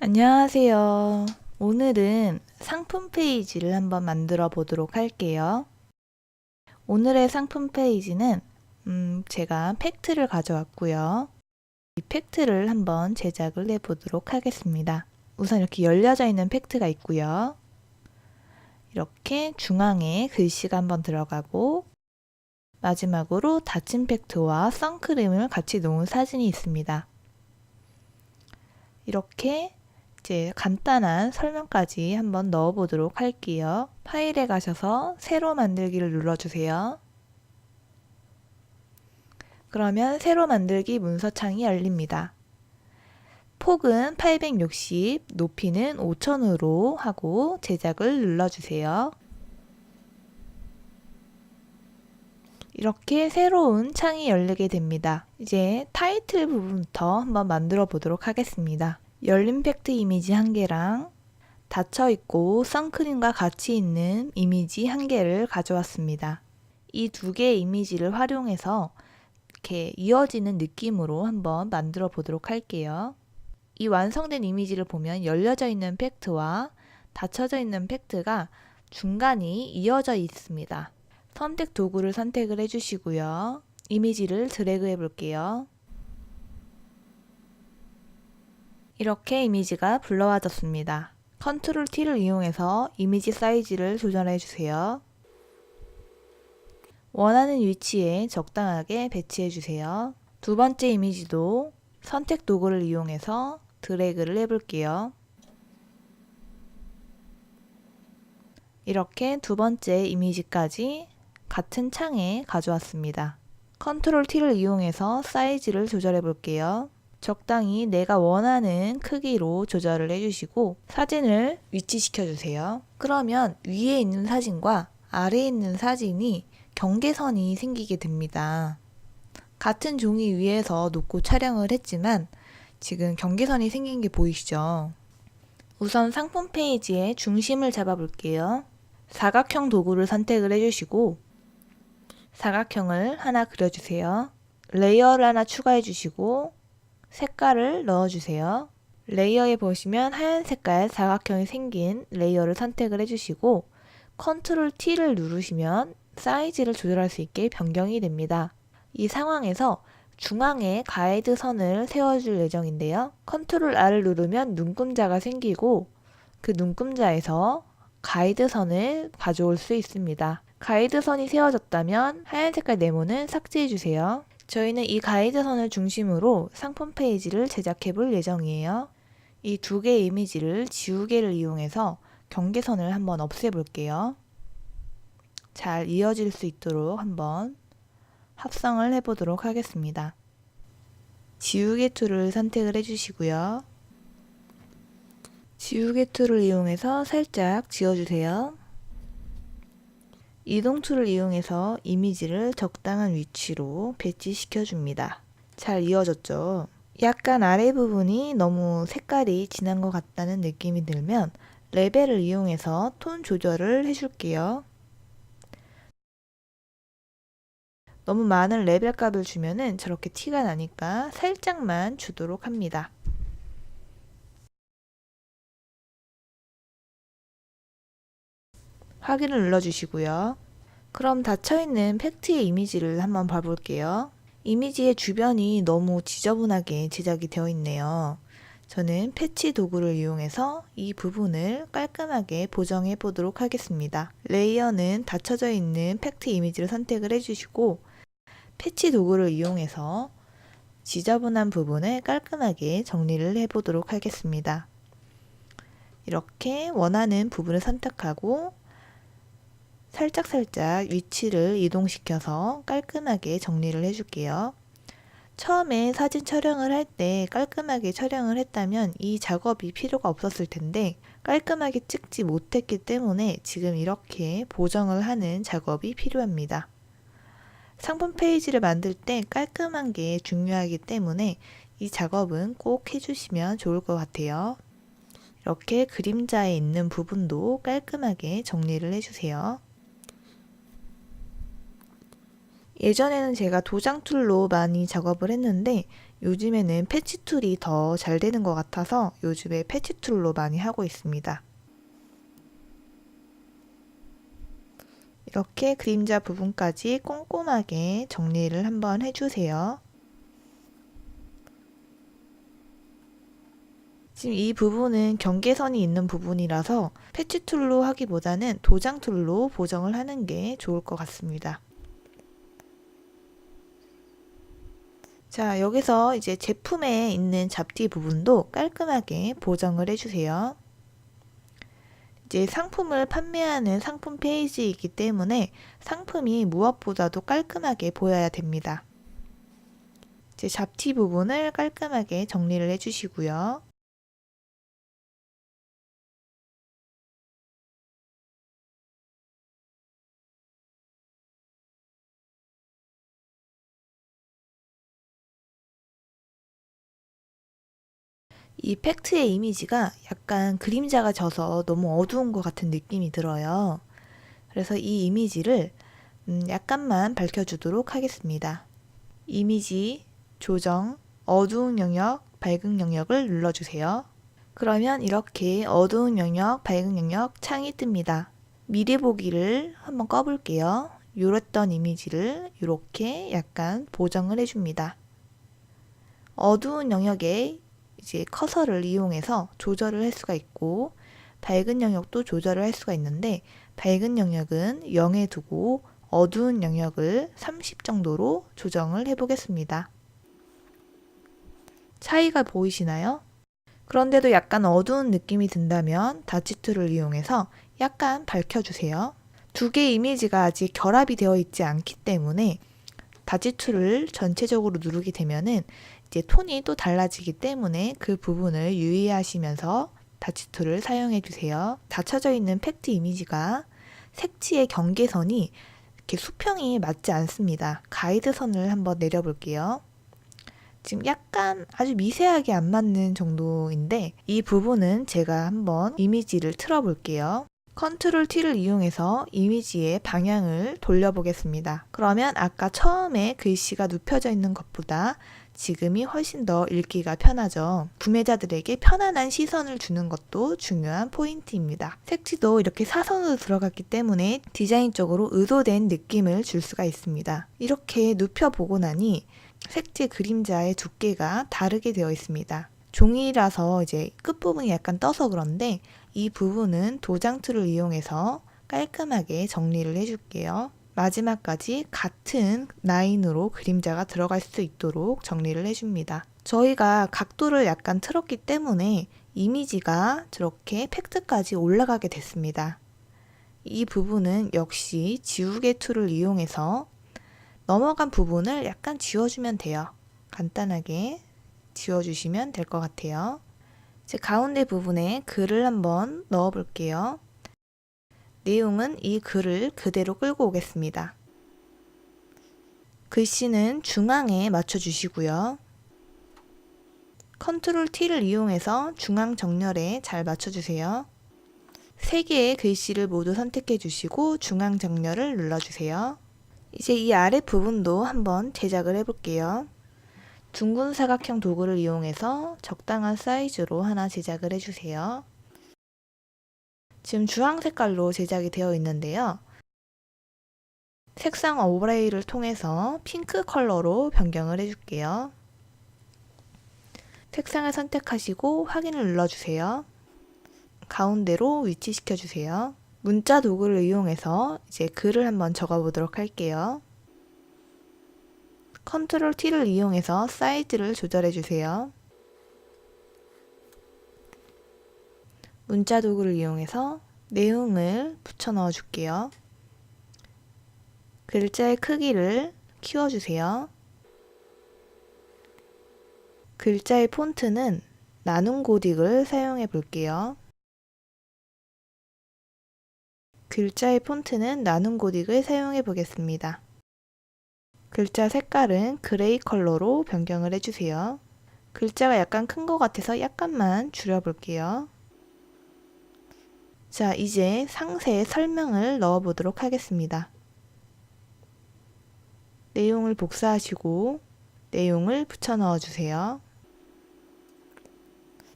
안녕하세요. 오늘은 상품 페이지를 한번 만들어 보도록 할게요. 오늘의 상품 페이지는 음, 제가 팩트를 가져왔고요. 이 팩트를 한번 제작을 해 보도록 하겠습니다. 우선 이렇게 열려져 있는 팩트가 있고요. 이렇게 중앙에 글씨가 한번 들어가고 마지막으로 닫힌 팩트와 선크림을 같이 놓은 사진이 있습니다. 이렇게 이제 간단한 설명까지 한번 넣어 보도록 할게요. 파일에 가셔서 새로 만들기를 눌러주세요. 그러면 새로 만들기 문서창이 열립니다. 폭은 860, 높이는 5000으로 하고 제작을 눌러주세요. 이렇게 새로운 창이 열리게 됩니다. 이제 타이틀 부분부터 한번 만들어 보도록 하겠습니다. 열린 팩트 이미지 한 개랑 닫혀 있고 선크림과 같이 있는 이미지 한 개를 가져왔습니다. 이 두 개의 이미지를 활용해서 이렇게 이어지는 느낌으로 한번 만들어 보도록 할게요. 이 완성된 이미지를 보면 열려져 있는 팩트와 닫혀져 있는 팩트가 중간이 이어져 있습니다. 선택 도구를 선택을 해주시고요. 이미지를 드래그 해 볼게요. 이렇게 이미지가 불러와졌습니다. 컨트롤 T를 이용해서 이미지 사이즈를 조절해 주세요. 원하는 위치에 적당하게 배치해 주세요. 두 번째 이미지도 선택 도구를 이용해서 드래그를 해 볼게요. 이렇게 두 번째 이미지까지 같은 창에 가져왔습니다. 컨트롤 T를 이용해서 사이즈를 조절해 볼게요. 적당히 내가 원하는 크기로 조절을 해주시고 사진을 위치시켜 주세요. 그러면 위에 있는 사진과 아래에 있는 사진이 경계선이 생기게 됩니다. 같은 종이 위에서 놓고 촬영을 했지만 지금 경계선이 생긴 게 보이시죠? 우선 상품 페이지의 중심을 잡아 볼게요. 사각형 도구를 선택을 해주시고 사각형을 하나 그려주세요. 레이어를 하나 추가해 주시고 색깔을 넣어주세요. 레이어에 보시면 하얀 색깔 사각형이 생긴 레이어를 선택을 해주시고 컨트롤 T를 누르시면 사이즈를 조절할 수 있게 변경이 됩니다. 이 상황에서 중앙에 가이드 선을 세워줄 예정인데요. 컨트롤 R을 누르면 눈금자가 생기고 그 눈금자에서 가이드 선을 가져올 수 있습니다. 가이드 선이 세워졌다면 하얀 색깔 네모는 삭제해 주세요. 저희는 이 가이드 선을 중심으로 상품 페이지를 제작해 볼 예정이에요. 이 두 개의 이미지를 지우개를 이용해서 경계선을 한번 없애 볼게요. 잘 이어질 수 있도록 한번 합성을 해 보도록 하겠습니다. 지우개 툴을 선택을 해 주시고요. 지우개 툴을 이용해서 살짝 지워주세요. 이동 툴을 이용해서 이미지를 적당한 위치로 배치시켜 줍니다. 잘 이어졌죠? 약간 아래 부분이 너무 색깔이 진한 것 같다는 느낌이 들면 레벨을 이용해서 톤 조절을 해줄게요. 너무 많은 레벨 값을 주면은 저렇게 티가 나니까 살짝만 주도록 합니다. 확인을 눌러주시고요. 그럼 닫혀있는 팩트의 이미지를 한번 봐볼게요. 이미지의 주변이 너무 지저분하게 제작이 되어 있네요. 저는 패치 도구를 이용해서 이 부분을 깔끔하게 보정해 보도록 하겠습니다. 레이어는 닫혀져 있는 팩트 이미지를 선택을 해주시고 패치 도구를 이용해서 지저분한 부분을 깔끔하게 정리를 해 보도록 하겠습니다. 이렇게 원하는 부분을 선택하고 살짝살짝 위치를 이동시켜서 깔끔하게 정리를 해줄게요. 처음에 사진 촬영을 할 때 깔끔하게 촬영을 했다면 이 작업이 필요가 없었을 텐데 깔끔하게 찍지 못했기 때문에 지금 이렇게 보정을 하는 작업이 필요합니다. 상품 페이지를 만들 때 깔끔한 게 중요하기 때문에 이 작업은 꼭 해주시면 좋을 것 같아요. 이렇게 그림자에 있는 부분도 깔끔하게 정리를 해주세요. 예전에는 제가 도장 툴로 많이 작업을 했는데 요즘에는 패치 툴이 더 잘 되는 것 같아서 요즘에 패치 툴로 많이 하고 있습니다. 이렇게 그림자 부분까지 꼼꼼하게 정리를 한번 해주세요. 지금 이 부분은 경계선이 있는 부분이라서 패치 툴로 하기보다는 도장 툴로 보정을 하는 게 좋을 것 같습니다. 자, 여기서 이제 제품에 있는 잡티 부분도 깔끔하게 보정을 해주세요. 이제 상품을 판매하는 상품 페이지이기 때문에 상품이 무엇보다도 깔끔하게 보여야 됩니다. 이제 잡티 부분을 깔끔하게 정리를 해주시고요. 이 팩트의 이미지가 약간 그림자가 져서 너무 어두운 것 같은 느낌이 들어요. 그래서 이 이미지를 음, 약간만 밝혀주도록 하겠습니다. 이미지, 조정, 어두운 영역, 밝은 영역을 눌러주세요. 그러면 이렇게 어두운 영역, 밝은 영역 창이 뜹니다. 미리 보기를 한번 꺼볼게요. 요랬던 이미지를 이렇게 약간 보정을 해줍니다. 어두운 영역에 이제 커서를 이용해서 조절을 할 수가 있고 밝은 영역도 조절을 할 수가 있는데 밝은 영역은 0에 두고 어두운 영역을 30 정도로 조정을 해 보겠습니다. 차이가 보이시나요? 그런데도 약간 어두운 느낌이 든다면 다치 툴을 이용해서 약간 밝혀주세요. 두 개의 이미지가 아직 결합이 되어 있지 않기 때문에 다지 툴을 전체적으로 누르게 되면은 이제 톤이 또 달라지기 때문에 그 부분을 유의하시면서 다치툴을 사용해 주세요. 닫혀져 있는 팩트 이미지가 색치의 경계선이 이렇게 수평이 맞지 않습니다. 가이드선을 한번 내려볼게요. 지금 약간 아주 미세하게 안 맞는 정도인데 이 부분은 제가 한번 이미지를 틀어 볼게요. 컨트롤 T를 이용해서 이미지의 방향을 돌려보겠습니다. 그러면 아까 처음에 글씨가 눕혀져 있는 것보다 지금이 훨씬 더 읽기가 편하죠. 구매자들에게 편안한 시선을 주는 것도 중요한 포인트입니다. 색지도 이렇게 사선으로 들어갔기 때문에 디자인적으로 의도된 느낌을 줄 수가 있습니다. 이렇게 눕혀보고 나니 색지 그림자의 두께가 다르게 되어 있습니다. 종이라서 이제 끝부분이 약간 떠서 그런데 이 부분은 도장 툴을 이용해서 깔끔하게 정리를 해줄게요. 마지막까지 같은 라인으로 그림자가 들어갈 수 있도록 정리를 해줍니다. 저희가 각도를 약간 틀었기 때문에 이미지가 저렇게 팩트까지 올라가게 됐습니다. 이 부분은 역시 지우개 툴을 이용해서 넘어간 부분을 약간 지워주면 돼요. 간단하게 지워주시면 될 것 같아요. 제 가운데 부분에 글을 한번 넣어 볼게요. 내용은 이 글을 그대로 끌고 오겠습니다. 글씨는 중앙에 맞춰 주시고요. 컨트롤 T를 이용해서 중앙 정렬에 잘 맞춰 주세요. 세 개의 글씨를 모두 선택해 주시고 중앙 정렬을 눌러 주세요. 이제 이 아래 부분도 한번 제작을 해 볼게요. 둥근 사각형 도구를 이용해서 적당한 사이즈로 하나 제작을 해주세요. 지금 주황 색깔로 제작이 되어 있는데요. 색상 오버레이를 통해서 핑크 컬러로 변경을 해줄게요. 색상을 선택하시고 확인을 눌러주세요. 가운데로 위치시켜 주세요. 문자 도구를 이용해서 이제 글을 한번 적어 보도록 할게요. 컨트롤 T를 이용해서 사이즈를 조절해 주세요. 문자 도구를 이용해서 내용을 붙여 넣어 줄게요. 글자의 크기를 키워주세요. 글자의 폰트는 나눔 고딕을 사용해 볼게요. 글자의 폰트는 나눔 고딕을 사용해 보겠습니다. 글자 색깔은 그레이 컬러로 변경을 해주세요. 글자가 약간 큰 것 같아서 약간만 줄여볼게요. 자, 이제 상세 설명을 넣어 보도록 하겠습니다. 내용을 복사하시고 내용을 붙여 넣어 주세요.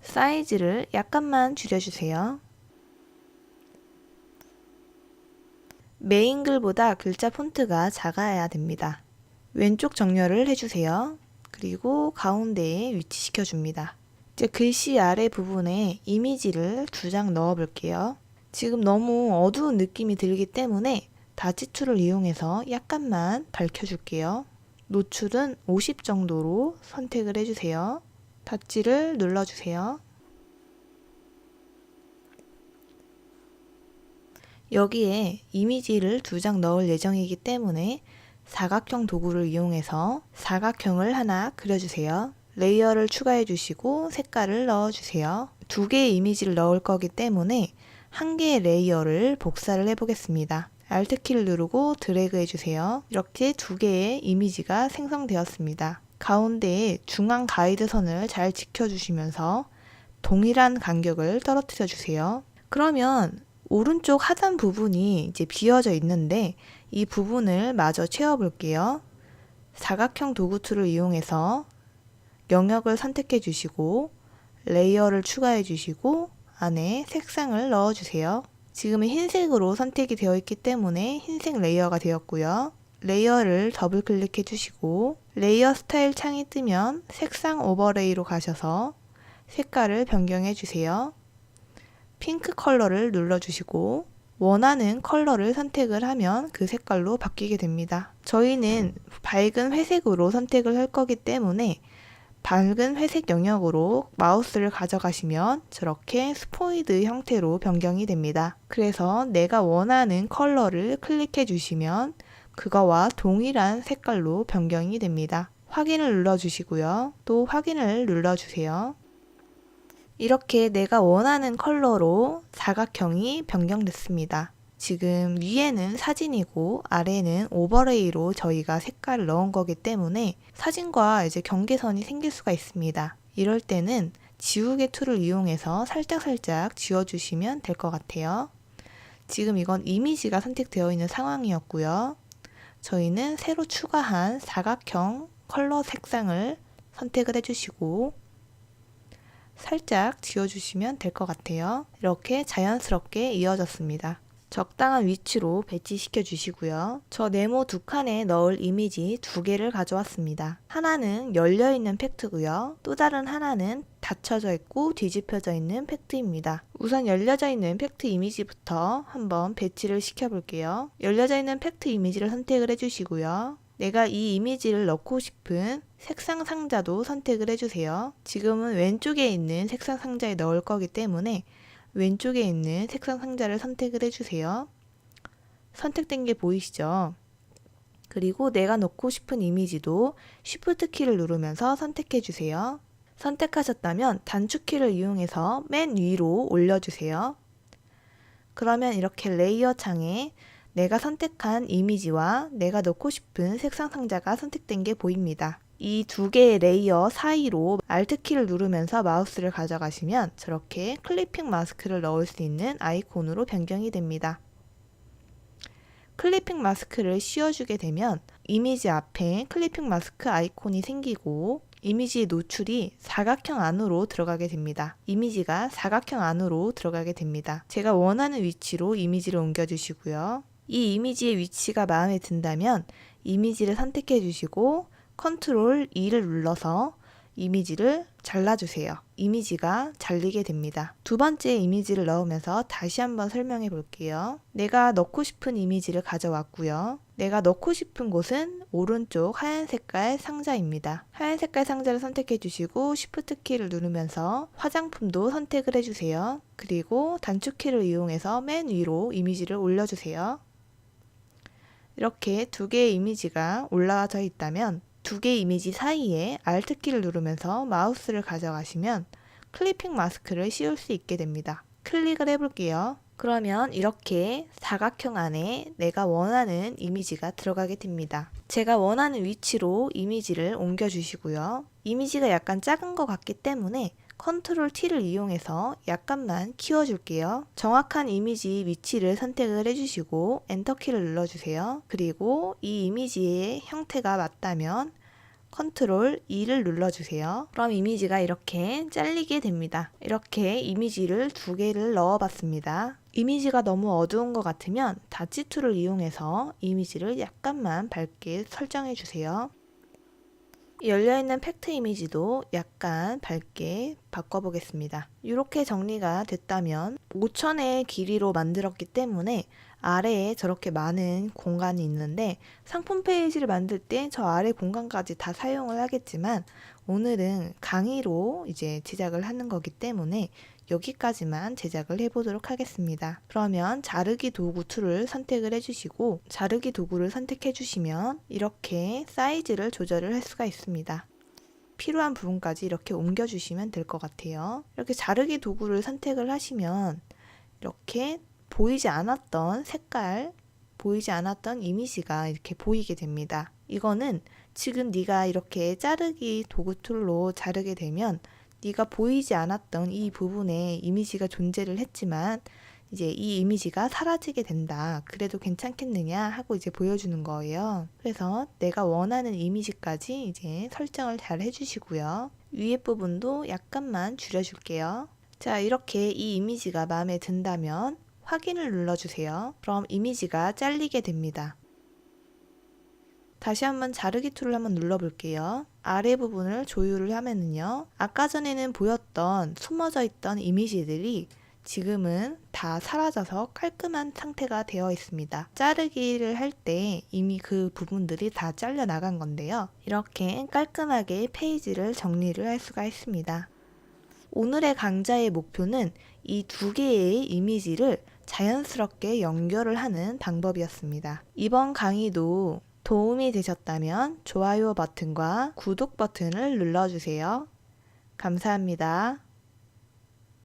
사이즈를 약간만 줄여주세요. 메인 글보다 글자 폰트가 작아야 됩니다. 왼쪽 정렬을 해주세요. 그리고 가운데에 위치시켜 줍니다. 이제 글씨 아래 부분에 이미지를 두 장 넣어 볼게요. 지금 너무 어두운 느낌이 들기 때문에 다지 툴을 이용해서 약간만 밝혀줄게요. 노출은 50 정도로 선택을 해주세요. 닫지를 눌러주세요. 여기에 이미지를 두 장 넣을 예정이기 때문에 사각형 도구를 이용해서 사각형을 하나 그려주세요. 레이어를 추가해 주시고 색깔을 넣어 주세요. 두 개의 이미지를 넣을 거기 때문에 한 개의 레이어를 복사를 해 보겠습니다. Alt키를 누르고 드래그 해 주세요. 이렇게 두 개의 이미지가 생성되었습니다. 가운데에 중앙 가이드 선을 잘 지켜주시면서 동일한 간격을 떨어뜨려 주세요. 그러면 오른쪽 하단 부분이 이제 비어져 있는데 이 부분을 마저 채워 볼게요. 사각형 도구 툴을 이용해서 영역을 선택해 주시고 레이어를 추가해 주시고 안에 색상을 넣어 주세요. 지금은 흰색으로 선택이 되어 있기 때문에 흰색 레이어가 되었고요. 레이어를 더블 클릭해 주시고 레이어 스타일 창이 뜨면 색상 오버레이로 가셔서 색깔을 변경해 주세요. 핑크 컬러를 눌러 주시고 원하는 컬러를 선택을 하면 그 색깔로 바뀌게 됩니다. 저희는 밝은 회색으로 선택을 할 거기 때문에 밝은 회색 영역으로 마우스를 가져가시면 저렇게 스포이드 형태로 변경이 됩니다. 그래서 내가 원하는 컬러를 클릭해 주시면 그거와 동일한 색깔로 변경이 됩니다. 확인을 눌러주시고요. 또 확인을 눌러주세요. 이렇게 내가 원하는 컬러로 사각형이 변경됐습니다. 지금 위에는 사진이고 아래는 오버레이로 저희가 색깔을 넣은 거기 때문에 사진과 이제 경계선이 생길 수가 있습니다. 이럴 때는 지우개 툴을 이용해서 살짝살짝 지워주시면 될 것 같아요. 지금 이건 이미지가 선택되어 있는 상황이었고요. 저희는 새로 추가한 사각형 컬러 색상을 선택을 해주시고 살짝 지워주시면 될 것 같아요. 이렇게 자연스럽게 이어졌습니다. 적당한 위치로 배치시켜 주시고요. 저 네모 두 칸에 넣을 이미지 두 개를 가져왔습니다. 하나는 열려있는 팩트고요. 또 다른 하나는 닫혀져 있고 뒤집혀져 있는 팩트입니다. 우선 열려져 있는 팩트 이미지부터 한번 배치를 시켜 볼게요. 열려져 있는 팩트 이미지를 선택을 해주시고요. 내가 이 이미지를 넣고 싶은 색상 상자도 선택을 해주세요. 지금은 왼쪽에 있는 색상 상자에 넣을 거기 때문에 왼쪽에 있는 색상 상자를 선택을 해주세요. 선택된 게 보이시죠? 그리고 내가 넣고 싶은 이미지도 Shift 키를 누르면서 선택해 주세요. 선택하셨다면 단축키를 이용해서 맨 위로 올려주세요. 그러면 이렇게 레이어 창에 내가 선택한 이미지와 내가 넣고 싶은 색상 상자가 선택된 게 보입니다. 이 두 개의 레이어 사이로 Alt키를 누르면서 마우스를 가져가시면 저렇게 클리핑 마스크를 넣을 수 있는 아이콘으로 변경이 됩니다. 클리핑 마스크를 씌워주게 되면 이미지 앞에 클리핑 마스크 아이콘이 생기고 이미지의 노출이 사각형 안으로 들어가게 됩니다. 이미지가 사각형 안으로 들어가게 됩니다. 제가 원하는 위치로 이미지를 옮겨주시고요. 이 이미지의 위치가 마음에 든다면 이미지를 선택해 주시고 컨트롤 E를 눌러서 이미지를 잘라주세요. 이미지가 잘리게 됩니다. 두 번째 이미지를 넣으면서 다시 한번 설명해 볼게요. 내가 넣고 싶은 이미지를 가져왔고요. 내가 넣고 싶은 곳은 오른쪽 하얀 색깔 상자입니다. 하얀 색깔 상자를 선택해 주시고 Shift 키를 누르면서 화장품도 선택을 해주세요. 그리고 단축 키를 이용해서 맨 위로 이미지를 올려주세요. 이렇게 두 개의 이미지가 올라와져 있다면 두 개의 이미지 사이에 Alt 키를 누르면서 마우스를 가져가시면 클리핑 마스크를 씌울 수 있게 됩니다. 클릭을 해볼게요. 그러면 이렇게 사각형 안에 내가 원하는 이미지가 들어가게 됩니다. 제가 원하는 위치로 이미지를 옮겨 주시고요. 이미지가 약간 작은 것 같기 때문에 컨트롤 T를 이용해서 약간만 키워줄게요. 정확한 이미지 위치를 선택을 해주시고 엔터키를 눌러주세요. 그리고 이 이미지의 형태가 맞다면 컨트롤 E를 눌러주세요. 그럼 이미지가 이렇게 잘리게 됩니다. 이렇게 이미지를 두 개를 넣어봤습니다. 이미지가 너무 어두운 것 같으면 다치 툴을 이용해서 이미지를 약간만 밝게 설정해 주세요. 열려있는 팩트 이미지도 약간 밝게 바꿔보겠습니다. 이렇게 정리가 됐다면 5천의 길이로 만들었기 때문에 아래에 저렇게 많은 공간이 있는데 상품 페이지를 만들 때 저 아래 공간까지 다 사용을 하겠지만 오늘은 강의로 이제 제작을 하는 거기 때문에 여기까지만 제작을 해보도록 하겠습니다. 그러면 자르기 도구 툴을 선택을 해주시고 자르기 도구를 선택해 주시면 이렇게 사이즈를 조절을 할 수가 있습니다. 필요한 부분까지 이렇게 옮겨주시면 될 것 같아요. 이렇게 자르기 도구를 선택을 하시면 이렇게 보이지 않았던 색깔, 보이지 않았던 이미지가 이렇게 보이게 됩니다. 이거는 지금 네가 이렇게 자르기 도구 툴로 자르게 되면 네가 보이지 않았던 이 부분에 이미지가 존재를 했지만 이제 이 이미지가 사라지게 된다. 그래도 괜찮겠느냐 하고 이제 보여주는 거예요. 그래서 내가 원하는 이미지까지 이제 설정을 잘 해주시고요. 위에 부분도 약간만 줄여줄게요. 자, 이렇게 이 이미지가 마음에 든다면 확인을 눌러주세요. 그럼 이미지가 잘리게 됩니다. 다시 한번 자르기 툴을 한번 눌러볼게요. 아래 부분을 조율을 하면은요. 아까 전에는 보였던 숨어져 있던 이미지들이 지금은 다 사라져서 깔끔한 상태가 되어 있습니다. 자르기를 할 때 이미 그 부분들이 다 잘려 나간 건데요. 이렇게 깔끔하게 페이지를 정리를 할 수가 있습니다. 오늘의 강좌의 목표는 이 두 개의 이미지를 자연스럽게 연결을 하는 방법이었습니다. 이번 강의도 도움이 되셨다면 좋아요 버튼과 구독 버튼을 눌러주세요. 감사합니다.